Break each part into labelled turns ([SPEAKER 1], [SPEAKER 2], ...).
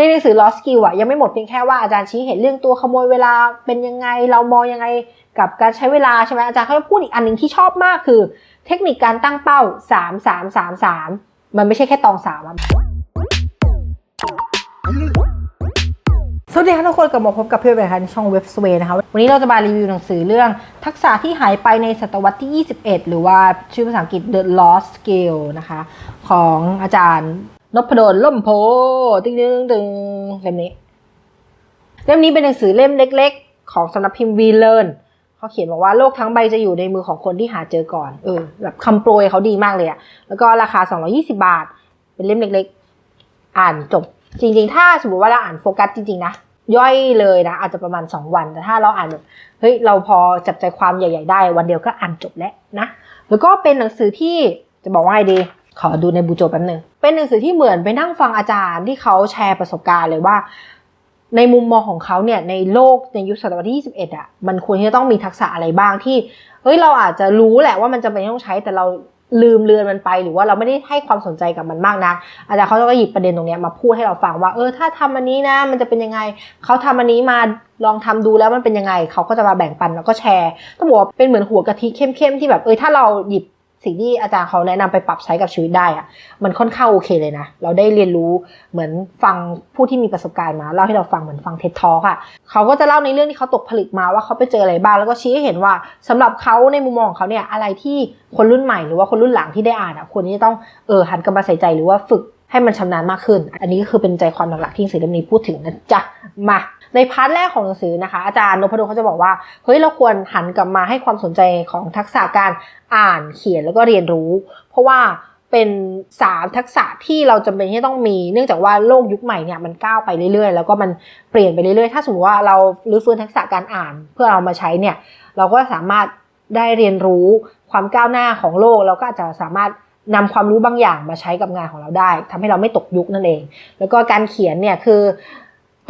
[SPEAKER 1] ในหนังสือ Lost Skill อะยังไม่หมดเพียงแค่ว่าอาจารย์ชี้เห็นเรื่องตัวขโมยเวลาเป็นยังไงเรามองยังไงกับการใช้เวลาใช่ไหมอาจารย์เขาพูดอีกอันหนึ่งที่ชอบมากคือ เทคนิคการตั้งเป้า 3 3 3 3 มันไม่ใช่แค่ตองสามอะสวัสดีค่ะทุกคนกลับมาพบกับเพื่อนแบบในช่องเว็บสเวนะคะ วันนี้เราจะมารีวิวหนังสือเรื่องทักษะที่หายไปในศตวรรษที่ 21 หรือว่าชื่อภาษาอังกฤษ The Lost Skill นะคะ ของอาจารย์ นพดลล่มโพตึงตึงตึงเล่มนี้ เล่มนี้เป็นหนังสือเล่มเล็ก ๆ ของสำนักพิมพ์วีเล r ร์เขาเขียนบอกว่าโลกทั้งใบจะอยู่ในมือของคนที่หาเจอก่อนเออแบบคำโปรยเขาดีมากเลยอะแล้วก็ราคา 220 บาท เป็นเล่มเล็ก ๆ อ่านจบ จริง ๆ ถ้าสมมติว่าเราอ่านโฟกัสจริง ๆ นะย่อยเลยนะ อาจจะประมาณ 2 วัน แต่ถ้าเราอ่านแบบเฮ้ยเราพอจับใจความใหญ่ ๆ ได้ วันเดียวก็อ่านจบแล้วนะ แล้วก็เป็นหนังสือที่จะบอกว่าไงดี ขอดูในบูโจแป๊บนึง เป็นหนังสือที่เหมือนไปนั่งฟังอาจารย์ที่เขาแชร์ประสบการณ์เลยว่า ในมุมมองของเขาเนี่ยในโลกในยุคศตวรรษที่ 21อะมันควรที่จะต้องมีทักษะอะไรบ้างที่เฮ้ยเราอาจจะรู้แหละว่ามันจำเป็นต้องใช้แต่เราลืมเลือนมันไปหรือว่าเราไม่ได้ให้ความสนใจกับมันมากนะอาจารย์เขาก็หยิบประเด็นตรงนี้มาพูดให้เราฟังว่าเออถ้าทำอันนี้นะ มันจะเป็นยังไงเขาทำอันนี้มาลองทำดูแล้วมันเป็นยังไงเขาก็จะมาแบ่งปันแล้วก็แชร์ต้องบอกว่าเป็นเหมือนหัวกะทิเข้มๆที่แบบเออถ้าเราหยิบ สิ่งที่อาจารย์เขาแนะนำไปปรับใช้กับชีวิตได้อะมันค่อนข้างโอเคเลยนะ เราได้เรียนรู้เหมือนฟังผู้ที่มีประสบการณ์มาเล่าให้เราฟังเหมือนฟังเท็ดทอค่ะ เขาก็จะเล่าในเรื่องที่เขาตกผลึกมาว่าเขาไปเจออะไรบ้างแล้วก็ชี้ให้เห็นว่าสำหรับเขาในมุมมองของเขาเนี่ยอะไรที่คนรุ่นใหม่หรือว่าคนรุ่นหลังที่ได้อ่านอะควรที่จะต้องเออหันกลับมาใส่ใจหรือว่าฝึกให้มันชำนาญมากขึ้น อันนี้ก็คือเป็นใจความหลักๆที่หนังสือเล่มนี้พูดถึงนะจ๊ะมา ในพาร์ทแรกของหนังสือนะคะ อาจารย์นพดลเขาจะบอกว่าเฮ้ยเราควรหันกลับมาให้ความสนใจของทักษะการอ่านเขียนแล้วก็เรียนรู้ เพราะว่าเป็นสามทักษะที่เราจำเป็นที่ต้องมี เนื่องจากว่าโลกยุคใหม่เนี่ยมันก้าวไปเรื่อยๆ แล้วก็มันเปลี่ยนไปเรื่อยๆ ถ้าสมมติว่าเรารื้อฟื้นทักษะการอ่านเพื่อเอามาใช้เนี่ย เราก็สามารถได้เรียนรู้ความก้าวหน้าของโลกเราก็อาจจะสามารถนำความรู้บางอย่างมาใช้กับงานของเราได้ทำให้เราไม่ตกยุคนั่นเอง แล้วก็การเขียนเนี่ยคือ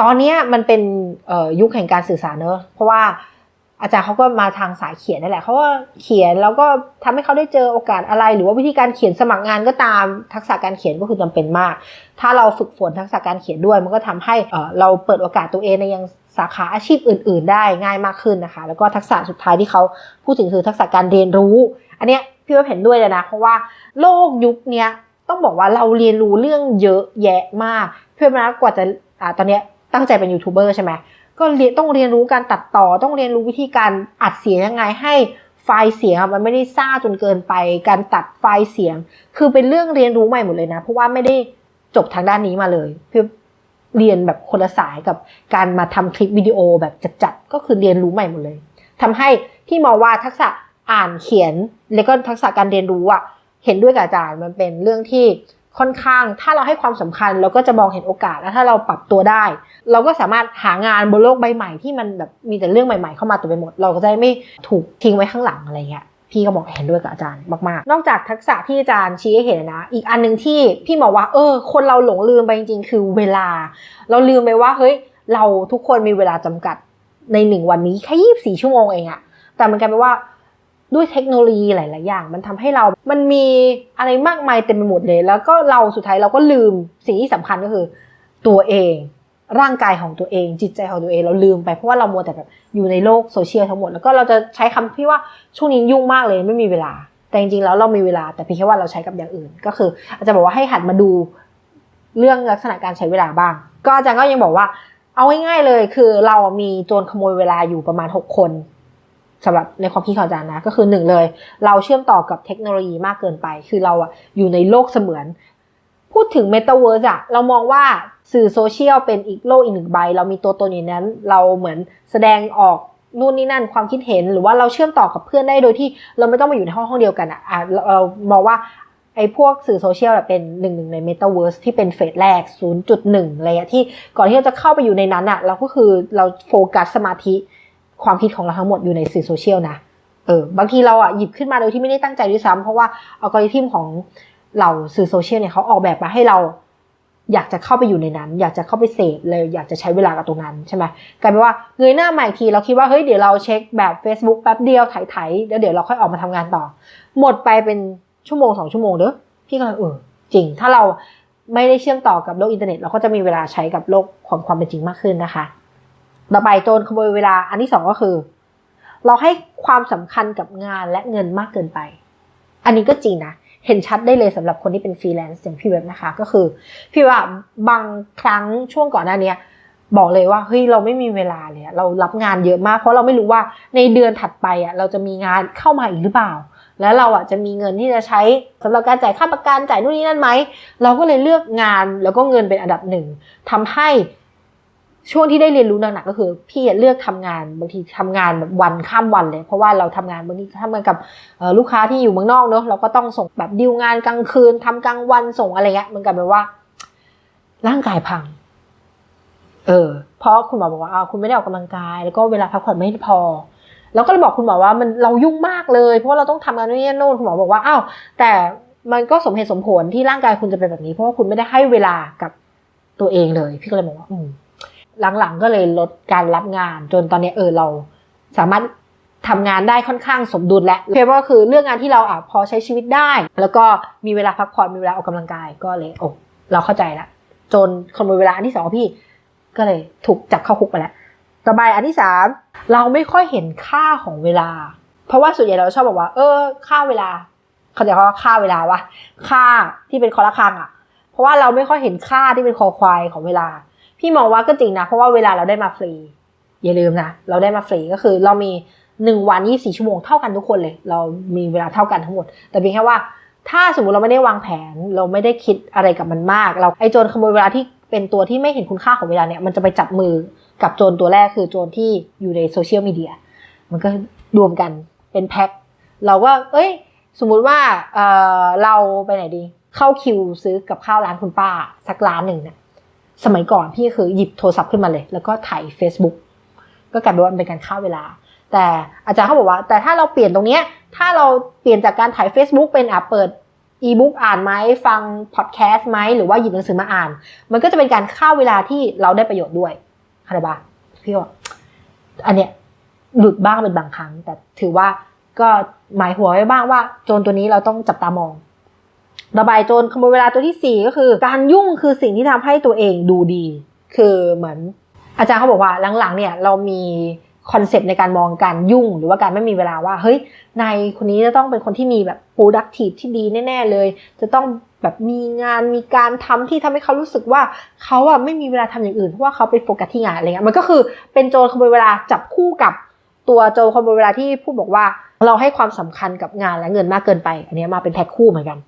[SPEAKER 1] ตอนนี้มันเป็นยุคแห่งการสื่อสารเนอะเพราะว่าอาจารย์เขาก็มาทางสายเขียนนั่นแหละเขาก็เขียนแล้วก็ทำให้เขาได้เจอโอกาสอะไร หรือว่าวิธีการเขียนสมัครงานก็ตามทักษะการเขียนก็คือจำเป็นมาก ถ้าเราฝึกฝนทักษะการเขียนด้วย มันก็ทำให้เราเปิดโอกาสตัวเองในยังสาขาอาชีพอื่น ๆ ได้ง่ายมากขึ้นนะคะ แล้วก็ทักษะสุดท้ายที่เขาพูดถึงคือทักษะการเรียนรู้ อันเนี้ยพี่ว่าเห็นด้วยเลยนะเพราะว่าโลกยุคเนี้ยต้องบอกว่าเราเรียนรู้เรื่องเยอะแยะมาก เพื่อนนะกว่าจะอ่าตอนเนี้ย ตั้งใจเป็นยูทูบเบอร์ใช่ไหมก็เรียนต้องเรียนรู้การตัดต่อต้องเรียนรู้วิธีการอัดเสียงยังไงให้ไฟล์เสียงมันไม่ได้ซ่าจนเกินไป การตัดไฟล์เสียง คือเป็นเรื่องเรียนรู้ใหม่หมดเลยนะ เพราะว่าไม่ได้จบทางด้านนี้มาเลยเพื่อเรียนแบบคนละสายกับการมาทำคลิปวิดีโอแบบจัดๆก็คือเรียนรู้ใหม่หมดเลยทำให้ที่มองว่าทักษะอ่านเขียน แล้วก็ทักษะการเรียนรู้อะเห็นด้วยกับอาจารย์มันเป็นเรื่องที่ ค่อนข้างถ้าเราให้ความสำคัญเราก็จะมองเห็นโอกาสแล้วถ้าเราปรับตัวได้ เราก็สามารถหางานบนโลกใบใหม่ที่มันแบบมีแต่เรื่องใหม่ๆเข้ามาตัวไปหมด เราก็จะไม่ถูกทิ้งไว้ข้างหลังอะไรเงี้ยพี่ก็บอกเห็นด้วยกับอาจารย์มากๆ นอกจากทักษะที่อาจารย์ชี้ให้เห็นนะ อีกอันหนึ่งที่พี่บอกว่า เออ คนเราหลงลืมไปจริง ๆ คือเวลา เราลืมไปว่าเฮ้ยเราทุกคนมีเวลาจำกัดในหนึ่งวันนี้แค่ยี่บสี่ชั่วโมงเองอะแต่มันกลายเป็นว่า ด้วยเทคโนโลยีหลาย ๆ อย่าง มันทำให้เรา มันมีอะไรมากมายเต็มไปหมดเลย แล้วก็เราสุดท้ายเราก็ลืมสิ่งที่สำคัญก็คือ ตัวเอง ร่างกายของตัวเอง จิตใจของตัวเองเราลืมไปเพราะว่าเรามัวแต่แบบอยู่ในโลกโซเชียลทั้งหมด แล้วก็เราจะใช้คำที่ว่าช่วงนี้ยุ่งมากเลยไม่มีเวลา แต่จริง ๆ แล้วเรามีเวลาแต่เพียงแค่ว่าเราใช้กับอย่างอื่น ก็คือ อาจจะบอกว่าให้หัดมาดูเรื่องลักษณะการใช้เวลาบ้าง ก็อาจารย์ก็ยังบอกว่า เอาง่ายๆเลยคือเรามีโจรขโมยเวลาอยู่ประมาณหกคน สำหรับในความคิดของอาจารย์นะ ก็คือหนึ่งเลย เราเชื่อมต่อกับเทคโนโลยีมากเกินไป คือเราอะอยู่ในโลกเสมือน พูดถึงเมตาเวิร์สอะเรามองว่าสื่อโซเชียลเป็นอีกโลกอีกหนึ่งใบ เรามีตัวตนอยู่นั้น เราเหมือนแสดงออกนู่นนี่นั่นความคิดเห็นหรือว่าเราเชื่อมต่อกับเพื่อนได้โดยที่เราไม่ต้องมาอยู่ในห้องห้องเดียวกันอะอะเราเรามองว่าไอ้พวกสื่อโซเชียลเป็นหนึ่งหนึ่งในเมตาเวิร์สที่เป็นเฟสแรก 0.1อะไรอะที่ก่อนที่เราจะเข้าไปอยู่ในนั้นอะเราก็คือเราโฟกัสสมาธิ ความคิดของเราทั้งหมดอยู่ในสื่อโซเชียลนะเออบางทีเราอะหยิบขึ้นมาโดยที่ไม่ได้ตั้งใจด้วยซ้ำเพราะว่าอัลกอริทึมของเราสื่อโซเชียลเนี่ยเขาออกแบบมาให้เราอยากจะเข้าไปอยู่ในนั้น อยากจะเข้าไปเสพเลยอยากจะใช้เวลากับตรงนั้นใช่ไหมกลายเป็นว่าเงยหน้าใหม่ทีเราคิดว่าเฮ้ยเดี๋ยวเราเช็คแบบ Facebook แป๊บเดียวไถๆแล้วเดี๋ยวเราค่อยออกมาทำงานต่อ หมดไปเป็นชั่วโมงสองชั่วโมงเด้อพี่ก็เลยเออจริง ถ้าเราไม่ได้เชื่อมต่อกับโลกอินเทอร์เน็ตเราก็จะมีเวลาใช้กับโลกของความเป็นจริงมากขึ้นนะคะ ต่อไปโจรขโมยเวลา อันที่สองก็คือ เราให้ความสำคัญกับงานและเงินมากเกินไป อันนี้ก็จริงนะ เห็นชัดได้เลยสำหรับคนที่เป็นฟรีแลนซ์อย่างพี่เว็บนะคะ ก็คือ พี่ว่าบางครั้งช่วงก่อนหน้านี้บอกเลยว่าเฮ้ยเราไม่มีเวลาเลยเรารับงานเยอะมาก เพราะเราไม่รู้ว่าในเดือนถัดไปอะเราจะมีงานเข้ามาอีกหรือเปล่า แล้วเราอะจะมีเงินที่จะใช้สำหรับการจ่ายค่าประกันจ่ายนู่นนี่นั่นไหมเราก็เลยเลือกงานแล้วก็เงินเป็นอันดับหนึ่งทำให้ ช่วงที่ได้เรียนรู้หนักๆก็คือ พี่เลือกทำงานบางทีทำงานแบบวันข้ามวันเลย เพราะว่าเราทำงานบางทีทำงานกับลูกค้าที่อยู่เมืองนอกเนอะเราก็ต้องส่งแบบดีลงานกลางคืนทำกลางวันส่งอะไรเงี้ยมันกลายเป็นว่า ร่างกายพัง เออ เพราะคุณหมอบอกว่าอ้าวคุณไม่ได้ออกกำลังกาย แล้วก็เวลาพักผ่อนไม่พอแล้วก็เลยบอกคุณหมอว่ามันเรายุ่งมากเลย เพราะว่าเราต้องทำงานนู่นนี่นู่นคุณหมอบอกว่าอ้าวแต่มันก็สมเหตุสมผลที่ร่างกายคุณจะเป็นแบบนี้ เพราะว่าคุณไม่ได้ให้เวลากับตัวเองเลย พี่ก็เลยบอกว่า อืม หลังๆก็เลยลดการรับงาน จนตอนนี้เออเรา สามารถทำงานได้ค่อนข้างสมดุลแล้วเพียงก็คือเรื่องงานที่เราอะพอใช้ชีวิตได้ แล้วก็มีเวลาพักผ่อนมีเวลาออกกำลังกายก็เลยโอ้เราเข้าใจละจนขโมยเวลาอันที่สองพี่ ก็เลยถูกจับเข้าคุกไปแล้วต่อไปอันที่สามเราไม่ค่อยเห็นค่าของเวลา เพราะว่าส่วนใหญ่เราชอบบอกว่า เออ ค่าเวลา เขาจะเขาว่าค่าเวลาวะค่าที่เป็นคอละครังอะ เพราะว่าเราไม่ค่อยเห็นค่าที่เป็นคอควายของเวลา พี่มองว่าก็จริงนะ เพราะว่าเวลาเราได้มาฟรี อย่าลืมนะ เราได้มาฟรีก็คือเรามีหนึ่งวันยี่สี่ชั่วโมงเท่ากันทุกคนเลย เรามีเวลาเท่ากันทั้งหมด แต่เพียงแค่ว่า ถ้าสมมติเราไม่ได้วางแผน เราไม่ได้คิดอะไรกับมันมาก เราไอโจรขโมยเวลาที่เป็นตัวที่ไม่เห็นคุณค่าของเวลาเนี่ยมันจะไปจับมือกับโจรตัวแรกคือโจรที่อยู่ในโซเชียลมีเดียมันก็รวมกันเป็นแพ็คเราก็เอ้ย สมมุติว่าเออเราไปไหนดี เข้าคิวซื้อกับข้าวร้านคุณป้า สักร้านหนึ่งเนี่ย สมัยก่อนพี่คือหยิบโทรศัพท์ขึ้นมาเลย แล้วก็ถ่าย Facebook ก็กลายเป็นว่ามันเป็นการฆ่าเวลา แต่อาจารย์เขาบอกว่า แต่ถ้าเราเปลี่ยนตรงเนี้ยถ้าเราเปลี่ยนจากการถ่าย Facebook เป็นอะเปิดอีบุ๊กอ่านไหมฟังพอดแคสต์ไหมหรือว่าหยิบหนังสือมาอ่าน มันก็จะเป็นการฆ่าเวลาที่เราได้ประโยชน์ด้วยเข้าใจปะพี่ว่าอันเนี้ยหลุดบ้างเป็นบางครั้ง แต่ถือว่าก็หมายหัวไว้บ้างว่า โจรตัวนี้เราต้องจับตามอง ระบายโจรขโมยเวลาตัวที่สี่ก็คือ การยุ่งคือสิ่งที่ทำให้ตัวเองดูดี คือเหมือนอาจารย์เขาบอกว่าหลังๆเนี่ยเรามีคอนเซปต์ในการมองการยุ่งหรือว่าการไม่มีเวลาว่า เฮ้ยนายคนนี้จะต้องเป็นคนที่มีแบบ productive ที่ดีแน่ ๆ เลย จะต้องแบบมีงานมีการทำที่ทำให้เขารู้สึกว่าเขาอะไม่มีเวลาทำอย่างอื่นเพราะว่าเขาไปโฟกัสที่งานอะไรเงี้ยมันก็คือเป็นโจรขโมยเวลาจับคู่กับตัวโจรขโมยเวลาที่พูดบอกว่า เราให้ความสำคัญกับงานและเงินมากเกินไป อันนี้มาเป็นแพ็คคู่เหมือนกัน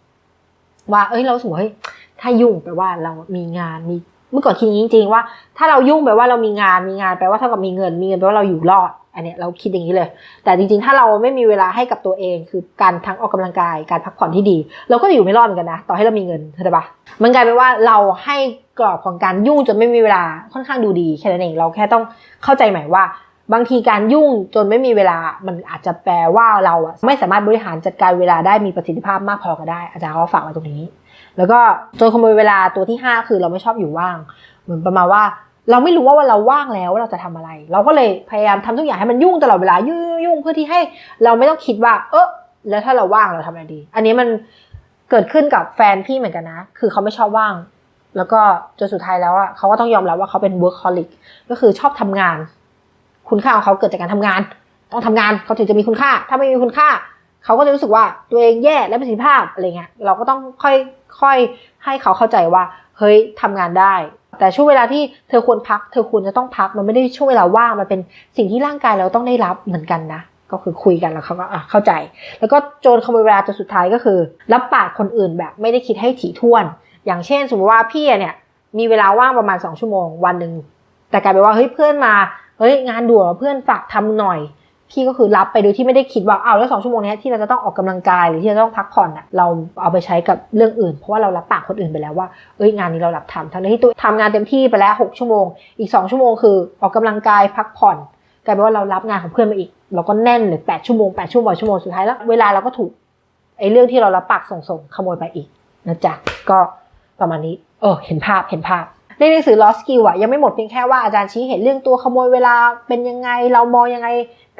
[SPEAKER 1] ว่าเอ้ยเราสมมติเฮ้ยถ้ายุ่งแปลว่าเรามีงานมีเมื่อก่อนคิดจริง ๆ ว่า ถ้าเรายุ่งแปลว่าเรามีงานมีงานแปลว่าเท่ากับมีเงินมีเงินแปลว่าเราอยู่รอดอันเนี้ยเราคิดอย่างนี้เลย แต่จริงๆ ถ้าเราไม่มีเวลาให้กับตัวเอง คือการทั้งออกกำลังกายการพักผ่อนที่ดี เราก็จะอยู่ไม่รอดเหมือนกันนะ ต่อให้เรามีเงินเข้าใจปะมันกลายเป็นว่าเราให้กรอบของการยุ่งจนไม่มีเวลาค่อนข้างดูดีแค่นั้นเองเราแค่ต้องเข้าใจใหม่ว่า บางทีการยุ่งจนไม่มีเวลา มันอาจจะแปลว่าเราอะไม่สามารถบริหารจัดการเวลาได้มีประสิทธิภาพมากพอก็ได้ อาจารย์เขาฝากไว้ตรงนี้ แล้วก็โจรขโมยเวลาตัวที่ 5 คือเราไม่ชอบอยู่ว่าง เหมือนประมาณว่า เราไม่รู้ว่าวันเราว่างแล้วเราจะทำอะไร เราก็เลยพยายามทำทุกอย่างให้มันยุ่งตลอดเวลายุ่งยุ่งเพื่อที่ให้เราไม่ต้องคิดว่า เออแล้วถ้าเราว่างเราทำอะไรดี อันนี้มันเกิดขึ้นกับแฟนพี่เหมือนกันนะ คือเขาไม่ชอบว่าง แล้วก็จนสุดท้ายแล้วอะเขาก็ต้องยอมรับว่าเขาเป็น workaholic ก็คือชอบทำงาน คุณค่าของเขาเกิดจากการทำงาน ต้องทำงานเขาถึงจะมีคุณค่า ถ้าไม่มีคุณค่า เขาก็จะรู้สึกว่าตัวเองแย่และประสิทธิภาพอะไรเงี้ยเราก็ต้องค่อยค่อยให้เขาเข้าใจว่าเฮ้ยทำงานได้ แต่ช่วงเวลาที่เธอควรพัก เธอควรจะต้องพักมันไม่ได้ช่วงเวลาว่างมันเป็นสิ่งที่ร่างกายเราต้องได้รับเหมือนกันนะก็คือคุยกันแล้วเขาก็อะเข้าใจ แล้วก็โจรขโมยเวลาจนสุดท้ายก็คือ รับปากคนอื่นแบบไม่ได้คิดให้ถี่ถ้วน อย่างเช่น สมมติว่าพี่เนี่ยมีเวลาว่างประมาณสองชั่วโมงวันหนึ่งแต่กลายเป็นว่าเฮ้ยเพื่อนมา เฮ้ยงานด่วนเพื่อนฝากทำหน่อย พี่ก็คือรับไปโดยที่ไม่ได้คิดว่าอ้าวแล้วสองชั่วโมงนี้ที่เราจะต้องออกกำลังกายหรือที่เราต้องพักผ่อนอะเราเอาไปใช้กับเรื่องอื่น เพราะว่าเรารับปากคนอื่นไปแล้วว่าเอ้ยงานนี้เรารับทำทั้งที่ตัวทำงานเต็มที่ไปแล้วหกชั่วโมง อีกสองชั่วโมงคือออกกำลังกายพักผ่อนกลายเป็นว่าเรารับงานของเพื่อนมาอีก เราก็แน่นเลยแปดชั่วโมงแปดชั่วโมงชั่วโมงสุดท้ายแล้วเวลาเราก็ถูกไอ้เรื่องที่เรารับปากส่งๆขโมยไปอีกนะจ๊ะก็ประมาณนี้ เออเห็นภาพเห็นภาพ ในหนังสือ Lost Skill อะยังไม่หมดเพียงแค่ว่าอาจารย์ชี้เห็นเรื่องตัวขโมยเวลาเป็นยังไงเรามองยังไง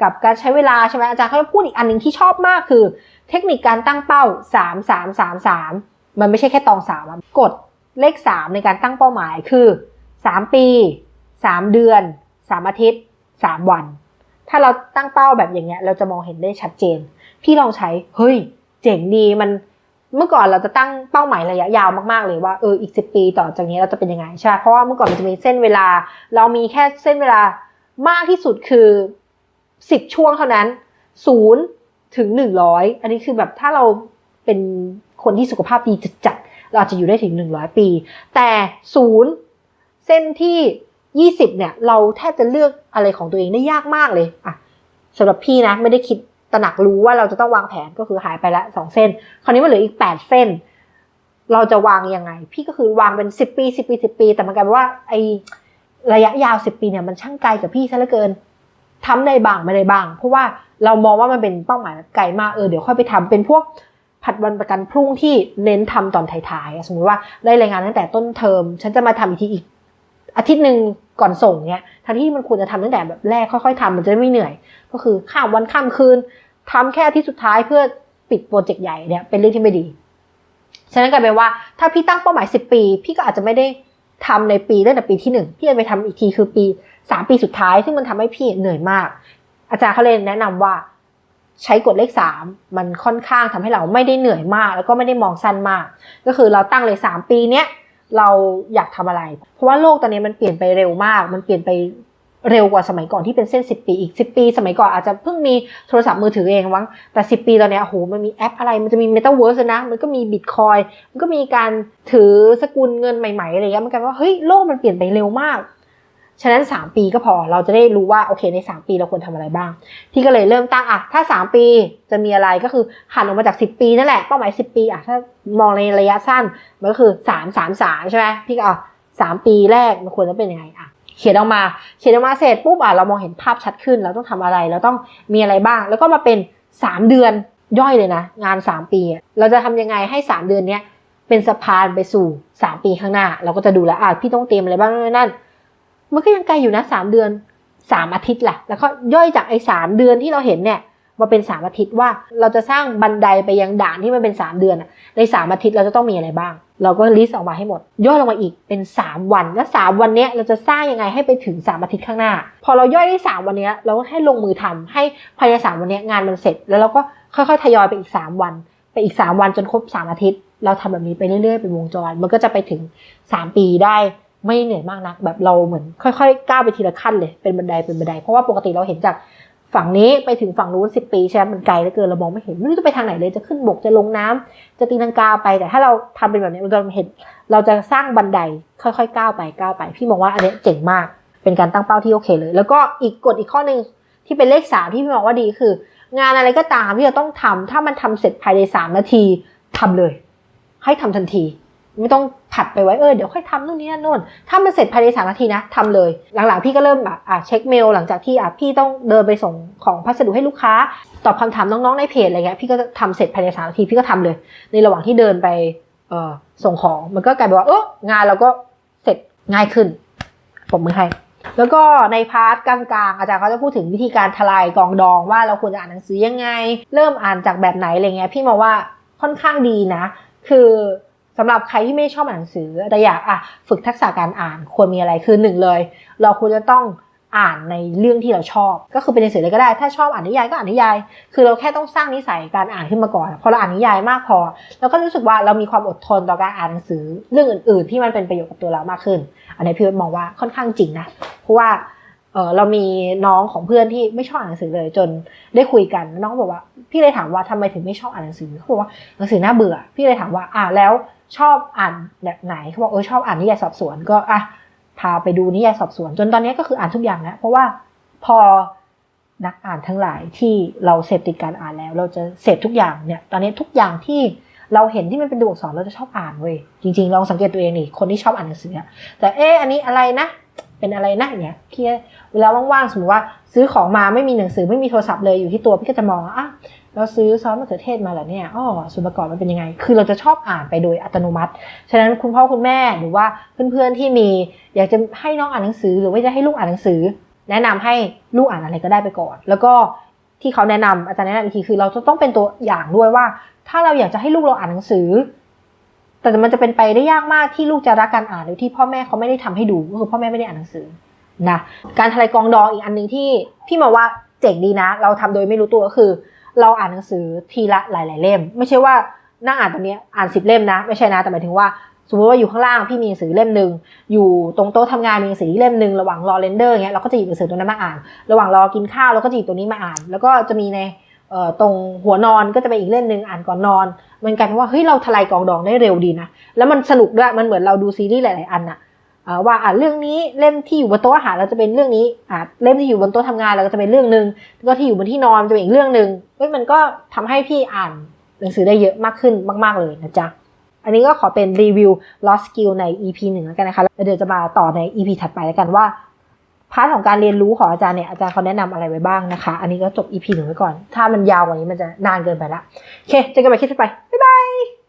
[SPEAKER 1] กับการใช้เวลาใช่ไหมอาจารย์เขาจะพูดอีกอันหนึ่งที่ชอบมากคือ เทคนิคการตั้งเป้า 3 3 3 3 มันไม่ใช่แค่ตองสามกดเลข 3 ในการตั้งเป้าหมายคือ 3 ปี 3 เดือน 3 อาทิตย์ 3 วัน ถ้าเราตั้งเป้าแบบอย่างเงี้ยเราจะมองเห็นได้ชัดเจน พี่ลองใช้เฮ้ย เจ๋งดีมัน เมื่อก่อนเราจะตั้งเป้าหมายระยะยาวมากๆเลยว่าเอออีก10ปีต่อจากนี้เราจะเป็นยังไงใช่เพราะว่าเมื่อก่อนมันจะมีเส้นเวลา เรามีแค่เส้นเวลามากที่สุดคือ10ช่วงเท่านั้น0ถึง100อันนี้คือแบบถ้าเราเป็นคนที่สุขภาพดีจัดๆเราอาจจะอยู่ได้ถึง100ปี แต่ศูนย์เส้นที่20เนี่ย เราแทบจะเลือกอะไรของตัวเองได้ยากมากเลยอะสำหรับพี่นะไม่ได้คิด ตระหนักรู้ว่าเราจะต้องวางแผนก็คือหายไปละสองเส้น คราวนี้มันเหลืออีก8เส้น เราจะวางยังไง พี่ก็คือวางเป็น10ปี10ปี10ปี แต่มันกลายเป็นว่าไอระยะยาว10ปีเนี่ยมันช่างไกลกับพี่ซะเหลือเกินทำได้บ้างไม่ได้บ้าง เพราะว่าเรามองว่ามันเป็นเป้าหมายไกลมากเออเดี๋ยวค่อยไปทำเป็นพวกผัดวันประกันพรุ่งที่เน้นทำตอนท้ายๆสมมติว่าได้รายงานตั้งแต่ต้นเทอม ฉันจะมาทำอีกทีอีก อาทิตย์หนึ่งก่อนส่งเนี้ยทั้งที่มันควรจะทำตั้งแต่แบบแรกค่อยๆทำมันจะไม่เหนื่อย ก็คือข้ามวันข้ามคืนทำแค่ทิตย์สุดท้ายเพื่อปิดโปรเจกต์ใหญ่เนี่ยเป็นเรื่องที่ไม่ดี ฉะนั้นกลายเป็นว่าถ้าพี่ตั้งเป้าหมาย 10 ปี พี่ก็อาจจะไม่ได้ทำในปีตั้งแต่ปีที่หนึ่งพี่จะไปทำอีกทีคือปีสามปีสุดท้าย ซึ่งมันทำให้พี่เหนื่อยมาก อาจารย์เขาเลยแนะนำว่าใช้กฎเลขสามมันค่อนข้างทำให้เราไม่ได้เหนื่อยมาก แล้วก็ไม่ได้มองสั้นมาก ก็คือเราตั้งเลยสามปีเนี้ย เราอยากทำอะไร เพราะว่าโลกตอนนี้มันเปลี่ยนไปเร็วมาก มันเปลี่ยนไปเร็วกว่าสมัยก่อนที่เป็นเส้น 10 ปีอีก 10 ปี สมัยก่อนอาจจะเพิ่งมีโทรศัพท์มือถือเองวังแต่ 10 ปีตอนนี้โอ้โหมันมีแอปอะไรมันจะมี Metaverse นะ มันก็มีบิตคอยมันก็มีการถือสกุลเงินใหม่ๆอะไรเงี้ยมันกลายเป็นว่าเฮ้ยโลกมันเปลี่ยนไปเร็วมาก ฉะนั้น 3 ปีก็พอเราจะได้รู้ว่าโอเคใน 3 ปีเราควรทำอะไรบ้างพี่ก็เลยเริ่มตั้งอะถ้า 3 ปีจะมีอะไรก็คือหันออกมาจาก 10 ปีนั่นแหละเป้าหมาย 10 ปีอะถ้ามองในระยะสั้นมันก็คือ 3 3 3 ใช่ไหมพี่ก็อะสามปีแรกมันควรจะเป็นยังไงอะเขียนออกมา เขียนออกมาเสร็จปุ๊บอะเรามองเห็นภาพชัดขึ้น เราต้องทำอะไรเราต้องมีอะไรบ้าง แล้วก็มาเป็น 3 เดือนย่อยเลยนะ งาน 3 ปี เราจะทำยังไงให้ 3 เดือนเนี้ยเป็นสะพานไปสู่ 3 ปีข้างหน้า เราก็จะดูแลอะพี่ต้องเตรียมอะไรบ้างนั่น มันก็ยังไกลอยู่นะสามเดือนสามอาทิตย์แหละแล้วก็ย่อยจากไอ้สามเดือนที่เราเห็นเนี่ยมาเป็นสามอาทิตย์ว่าเราจะสร้างบันไดไปยังด่านที่มันเป็นสามเดือนอะในสามอาทิตย์เราจะต้องมีอะไรบ้าง เราก็ลิสต์ออกมาให้หมด ย่อยลงมาอีกเป็นสามวันแล้วสามวันเนี้ยเราจะสร้างยังไงให้ไปถึงสามอาทิตย์ข้างหน้า พอเราย่อยได้สามวันเนี้ยเราก็ให้ลงมือทำให้ภายในสามวันเนี้ยงานมันเสร็จ แล้วเราก็ค่อยๆทยอยไปอีกสามวัน ไปอีกสามวันจนครบสามอาทิตย์ เราทำแบบนี้ไปเรื่อยๆเป็นวงจร มันก็จะไปถึงสามปีได้ ไม่เหนื่อยมากนักแบบเราเหมือนค่อยๆก้าวไปทีละขั้นเลยเป็นบันไดเป็นบันได เพราะว่าปกติเราเห็นจากฝั่งนี้ไปถึงฝั่งนู้นสิปีใช่ไหมมันไกลเหลือเกินเรามองไม่เห็นไม่รู้จะไปทางไหนเลยจะขึ้นบกจะลงน้ำจะตีลังกาไปแต่ถ้าเราทำเป็นแบบนี้เราจะเห็นเราจะสร้างบันไดค่อยๆก้าวไปก้าวไป พี่มองว่าอันนี้เจ๋งมาก เป็นการตั้งเป้าที่โอเคเลย แล้วก็อีกกฎอีกข้อหนึ่งที่เป็นเลขสามที่พี่มองว่าดีคือ งานอะไรก็ตามที่เราต้องทำถ้ามันทำเสร็จภายในสามนาทีทำเลย ให้ทำทันที ไม่ต้องผัดไปไว้เออเดี๋ยวค่อยทำนู่นนี่นั่นโน่นถ้ามันเสร็จภายในสามนาทีนะทำเลย หลังๆพี่ก็เริ่มแบบอะเช็คเมล หลังจากที่อะพี่ต้องเดินไปส่งของพัสดุให้ลูกค้า ตอบคำถามน้องๆในเพจอะไรเงี้ยพี่ก็จะทำเสร็จภายในสามนาทีพี่ก็ทำเลย ในระหว่างที่เดินไปเออส่งของมันก็กลายเป็นว่าเอองานเราก็เสร็จง่ายขึ้นผมมือให้แล้วก็ในพาร์ทกลางๆ อาจารย์เขาจะพูดถึงวิธีการทลายกองดองว่าเราควรจะอ่านหนังสือยังไง เริ่มอ่านจากแบบไหนอะไรเงี้ยพี่มองว่าค่อนข้างดีนะ คือ สำหรับใครที่ไม่ชอบอ่านหนังสือแต่อยากอะฝึกทักษะการอ่านควรมีอะไรคือหนึ่งเลย เราควรจะต้องอ่านในเรื่องที่เราชอบ ก็คือเป็นหนังสืออะไรก็ได้ ถ้าชอบอ่านนิยายก็อ่านนิยาย คือเราแค่ต้องสร้างนิสัยการอ่านขึ้นมาก่อน พอเราอ่านนิยายมากพอเราก็รู้สึกว่าเรามีความอดทนต่อการอ่านหนังสือเรื่องอื่น ๆ ที่มันเป็นประโยชน์กับตัวเรามากขึ้น อันนี้พี่มองว่าค่อนข้างจริงนะเพราะว่าเออเรามีน้องของเพื่อนที่ไม่ชอบอ่านหนังสือเลยจนได้คุยกันน้องบอกว่า พี่เลยถามว่าทำไมถึงไม่ชอบอ่านหนังสือเขาบอกว่าหนังสือน่าเบื่อ พี่เลยถามว่าอ่าแล้ว ชอบอ่านแบบไหนเขาบอกเออชอบอ่านนิยายสอบสวนก็อะพาไปดูนิยายสอบสวน จนตอนนี้ก็คืออ่านทุกอย่างแล้วเพราะว่าพอนักอ่านทั้งหลายที่เราเสพติดการอ่านแล้ว เราจะเสพทุกอย่างเนี่ย ตอนนี้ทุกอย่างที่เราเห็นที่มันเป็นตัวอักษรเราจะชอบอ่านเว้ยจริงๆลองสังเกตตัวเองนี่คนที่ชอบอ่านหนังสือแต่เอออันนี้อะไรนะ เป็นอะไรนะอย่างเงี้ยพี่เวลาว่างๆสมมติว่าซื้อของมาไม่มีหนังสือไม่มีโทรศัพท์เลยอยู่ที่ตัวพี่ก็จะมองว่าอะเราซื้อซอสมะเขือเทศมาเหรอเนี่ยอ๋อส่วนประกอบมันเป็นยังไง คือเราจะชอบอ่านไปโดยอัตโนมัติ ฉะนั้นคุณพ่อคุณแม่หรือว่าเพื่อนๆที่มีอยากจะให้น้องอ่านหนังสือ หรือว่าจะให้ลูกอ่านหนังสือ แนะนำให้ลูกอ่านอะไรก็ได้ไปก่อน แล้วก็ที่เขาแนะนำอาจารย์แนะนำอีกทีคือเราจะต้องเป็นตัวอย่างด้วยว่า ถ้าเราอยากจะให้ลูกเราอ่านหนังสือ แต่มันจะเป็นไปได้ยากมากที่ลูกจะรักการอ่านโดยที่พ่อแม่เขาไม่ได้ทำให้ดูก็คือพ่อแม่ไม่ได้อ่านหนังสือนะการทลายกองดองอีกอันหนึ่งที่พี่มองว่าเจ๋งดีนะ เราทำโดยไม่รู้ตัวก็คือ เราอ่านหนังสือทีละหลาย ๆ เล่ม ไม่ใช่ว่านั่งอ่านตอนนี้อ่านสิบเล่มนะ ไม่ใช่นะแต่หมายถึงว่าสมมติว่าอยู่ข้างล่างพี่มีหนังสือเล่มหนึ่งอยู่ตรงโต๊ะทำงานมีหนังสือเล่มหนึ่งระหว่างรอเรนเดอร์เงี้ยเราก็จะหยิบหนังสือตัวนั้นมาอ่าน ระหว่างรอกินข้าวเราก็จะหยิบตัวนี้มาอ่าน แล้วก็จะมีใน ตรงหัวนอนก็จะเป็นอีกเล่มหนึ่งอ่านก่อนนอนมันกลายเป็นว่าเฮ้ยเราทลายกองดองได้เร็วดีนะ แล้วมันสนุกด้วยมันเหมือนเราดูซีรีส์หลาย ๆ อันอะว่าอ่านเรื่องนี้เล่มที่อยู่บนโต๊ะอาหารเราจะเป็นเรื่องนี้อ่าเล่มที่อยู่บนโต๊ะทำงานเราก็จะเป็นเรื่องหนึ่งแล้วก็ที่อยู่บนที่นอนจะเป็นอีกเรื่องหนึ่งเฮ้ยมันก็ทำให้พี่อ่านหนังสือได้เยอะมากขึ้นมาก ๆ เลยนะจ๊ะอันนี้ก็ขอเป็นรีวิว lost skill ใน EP หนึ่งแล้วกันนะคะแล้วเดี๋ยวจะมาต่อใน EP ถัดไปแล้วกันว่า พาร์ทของการเรียนรู้ของอาจารย์เนี่ยอาจารย์เขาแนะนำอะไรไว้บ้างนะคะ อันนี้ก็จบอีพีหนึ่งไว้ก่อน ถ้ามันยาวกว่านี้มันจะนานเกินไปละโอเคเจอกันใหม่คลิปถัดไปบ๊ายบาย